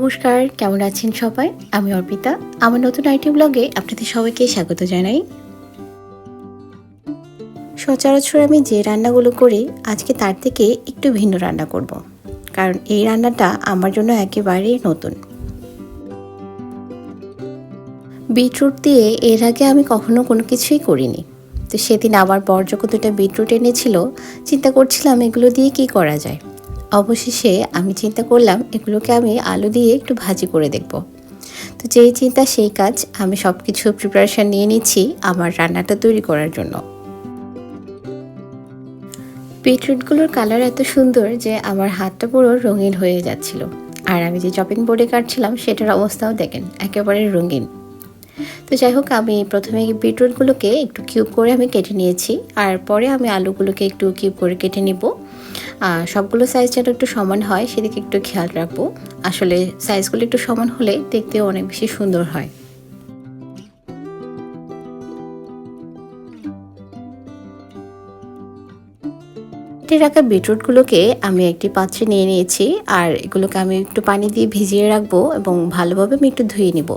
নমস্কার, কেমন আছেন সবাই? আমি অর্পিতা। আমার নতুন আইটি ব্লগে আপনাদের সবাইকে স্বাগত জানাই। সচরাচর আমি যে রান্নাগুলো করি, আজকে তার থেকে একটু ভিন্ন রান্না করব। কারণ এই রান্নাটা আমার জন্য একেবারেই নতুন। বিটরুট দিয়ে এর আগে আমি কখনো কোনো কিছুই করিনি। তো সেদিন আমার বর যখন দুটা বিটরুট এনেছিল, চিন্তা করছিলাম এগুলো দিয়ে কি করা যায়। অবশেষে আমি চিন্তা করলাম, এগুলোকে আমি আলু দিয়ে একটু ভাজি করে দেখব। তো যেই চিন্তা, সেই কাজ আমি সব কিছু প্রিপারেশান নিয়ে নিচ্ছি আমার রান্নাটা তৈরি করার জন্য। বিটরুটগুলোর কালার এত সুন্দর যে আমার হাতটা পুরো রঙিন হয়ে যাচ্ছিল। আর আমি যে চপিং বোর্ডে কাটছিলাম, সেটার অবস্থাও দেখেন, একেবারে রঙিন। তো যাই হোক, আমি প্রথমে বিটরুটগুলোকে একটু কিউব করে আমি কেটে নিয়েছি, আর পরে আমি আলুগুলোকে একটু কিউব করে কেটে নিব। সবগুলো সাইজ যেন একটু সমান হয়, সেদিকে একটু খেয়াল রাখব। আসলে সাইজগুলো একটু সমান হলে দেখতেও অনেক বেশি সুন্দর হয়। কেটে রাখা বিটরুটগুলোকে আমি একটি পাত্রে নিয়ে নিয়েছি, আর এগুলোকে আমি একটু পানি দিয়ে ভিজিয়ে রাখব এবং ভালোভাবে আমি একটু ধুয়ে নিব।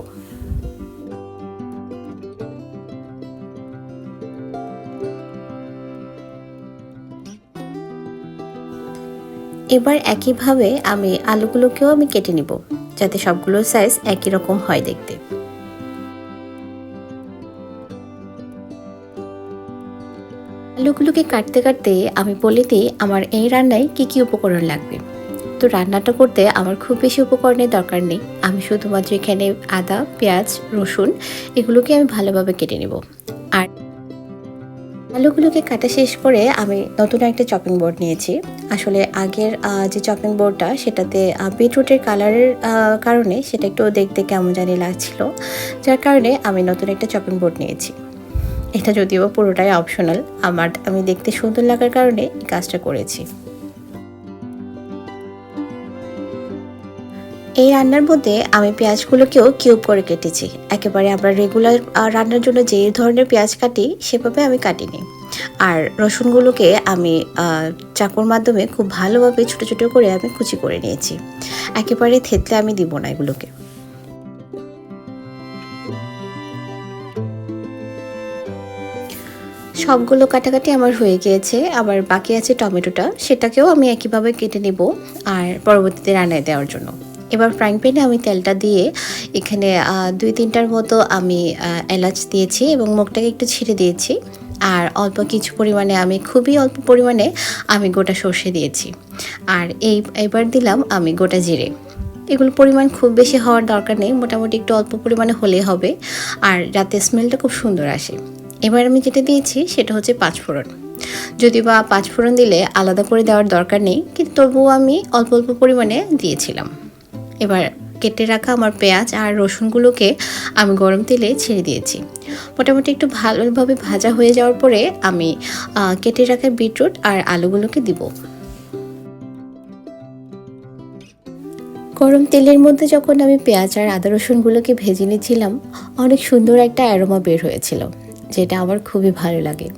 এবার একইভাবে আমি আলুগুলোকেও আমি কেটে নিব, যাতে সবগুলো সাইজ একই রকম হয় দেখতে। আলুগুলোকে কাটতে কাটতে আমি বলে দিই, আমার এই রান্নায় কি কি উপকরণ লাগবে। তো রান্নাটা করতে আমার খুব বেশি উপকরণের দরকার নেই। আমি শুধুমাত্র এখানে আদা, পেঁয়াজ, রসুন এগুলোকে আমি ভালোভাবে কেটে নেব। আর আলুগুলোকে কাটা শেষ করে আমি নতুন একটা চপিং বোর্ড নিয়েছি। আসলে আগের যে চপিং বোর্ডটা সেটাতে বিটরুটের কালারের কারণে সেটা একটু দেখতে কেমন জানি লাগছিল। যার কারণে আমি নতুন একটা চপিং বোর্ড নিয়েছি। এটা যদিও পুরোটাই অপশনাল আমার, আমি দেখতে সুন্দর লাগার কারণে এই কাজটা করেছি। এই রান্নার মধ্যে আমি পেঁয়াজগুলোকেও কিউব করে কেটেছি। একেবারে আমরা রেগুলার রান্নার জন্য যে ধরনের পেঁয়াজ কাটি, সেভাবে আমি কাটিনি। আর রসুনগুলোকে আমি চাকুর মাধ্যমে খুব ভালোভাবে ছোটো ছোটো করে আমি কুচি করে নিয়েছি। একেবারে থেতলে আমি দিব না এগুলোকে। সবগুলো কাটাকাটি আমার হয়ে গিয়েছে। আবার বাকি আছে টমেটোটা, সেটাকেও আমি একইভাবে কেটে নেব, আর পরবর্তীতে রান্নায় দেওয়ার জন্য। এবার ফ্রাইং প্যানে আমি তেলটা দিয়ে এখানে দুই তিনটার মতো আমি এলাচ দিয়েছি এবং মুখটাকে একটু ছিঁড়ে দিয়েছি। আর অল্প কিছু পরিমাণে আমি, খুবই অল্প পরিমাণে আমি গোটা সর্ষে দিয়েছি। আর এই, এবার দিলাম আমি গোটা জিরে। এগুলো পরিমাণ খুব বেশি হওয়ার দরকার নেই, মোটামুটি একটু অল্প পরিমাণে হলেই হবে। আর যাতে স্মেলটা খুব সুন্দর আসে। এবার আমি যেটা দিয়েছি, সেটা হচ্ছে পাঁচফোড়ন যদি বা পাঁচফোড়ন দিলে আলাদা করে দেওয়ার দরকার নেই, কিন্তু তবুও আমি অল্প অল্প পরিমাণে দিয়েছিলাম। এবার কেটে রাখা আমার পেঁয়াজ আর রসুনগুলোকে আমি গরম তেলে ছেড়ে দিয়েছি। মোটামুটি একটু ভালোভাবে ভাজা হয়ে যাওয়ার পরে আমি কেটে রাখা বিটরুট আর আলুগুলোকে দিব। গরম তেলের মধ্যে যখন আমি পেঁয়াজ আর আদা রসুনগুলোকে ভেজে নিয়েছিলাম, অনেক সুন্দর একটা অ্যারোমা বের হয়েছিল, যেটা আমার খুবই ভালো লাগে।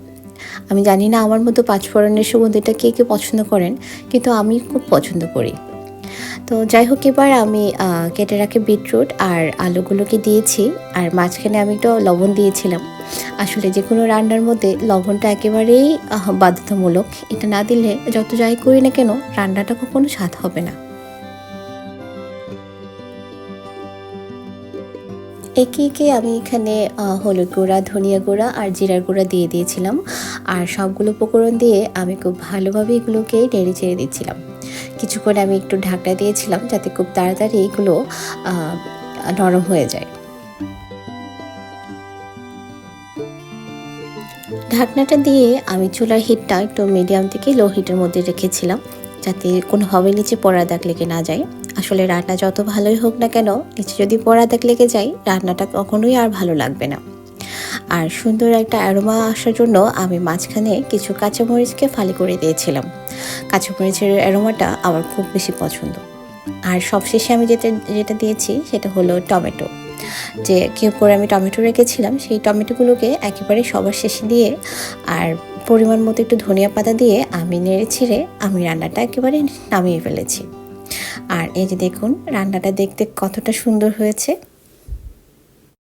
আমি জানি না আমার মতো পাঁচফোড়নের সুগন্ধিটা কে কে পছন্দ করেন, কিন্তু আমি খুব পছন্দ করি। তো যাই হোক এবার আমি কেটে রাখে বিটরুট আর আলুগুলোকে দিয়েছি। আর মাঝখানে আমি একটু লবণ দিয়েছিলাম। আসলে যে কোনো রান্নার মধ্যে লবণটা একেবারেই বাধ্যতামূলক। এটা না দিলে যত যাই করি না কেন, রান্নাটা কখনো স্বাদ হবে না। একে একে আমি এখানে হলুদ গুঁড়া, ধনিয়া গুঁড়া আর জিরার গুঁড়া দিয়ে দিয়েছিলাম। আর সবগুলো উপকরণ দিয়ে আমি খুব ভালোভাবে এগুলোকে নেড়ে চেড়ে দিচ্ছিলাম। কিছুক্ষণ আমি একটু ঢাকটা দিয়েছিলাম যাতে খুব তাড়াতাড়ি এগুলো নরম হয়ে যায়। ঢাকনাটা দিয়ে আমি চুলার হিটটা একটু মিডিয়াম থেকে লো হিটের মধ্যে রেখেছিলাম যাতে কোনোভাবে নিচে পড়া দাগ লেগে না যায়। আসলে রান্না যত ভালোই হোক না কেন, নিচে যদি পড়া দাগ লেগে যায়, রান্নাটা কখনোই আর ভালো লাগবে না। আর সুন্দর একটা অ্যারোমা আসার জন্য আমি মাঝখানে কিছু কাঁচামরিচকে ফালি করে দিয়েছিলাম। কাঁচামরিচের অ্যারোমাটা আমার খুব বেশি পছন্দ। আর সবশেষে আমি যেটা যেটা দিয়েছি সেটা হলো টমেটো। যে কেউ করে আমি টমেটো রেখেছিলাম, সেই টমেটোগুলোকে একেবারে সবার শেষে দিয়ে আর পরিমাণ মতো একটু ধনিয়া পাতা দিয়ে আমি নেড়ে ছিঁড়ে আমি রান্নাটা একেবারে নামিয়ে ফেলেছি। আর এই যে দেখুন, রান্নাটা দেখতে কতটা সুন্দর হয়েছে।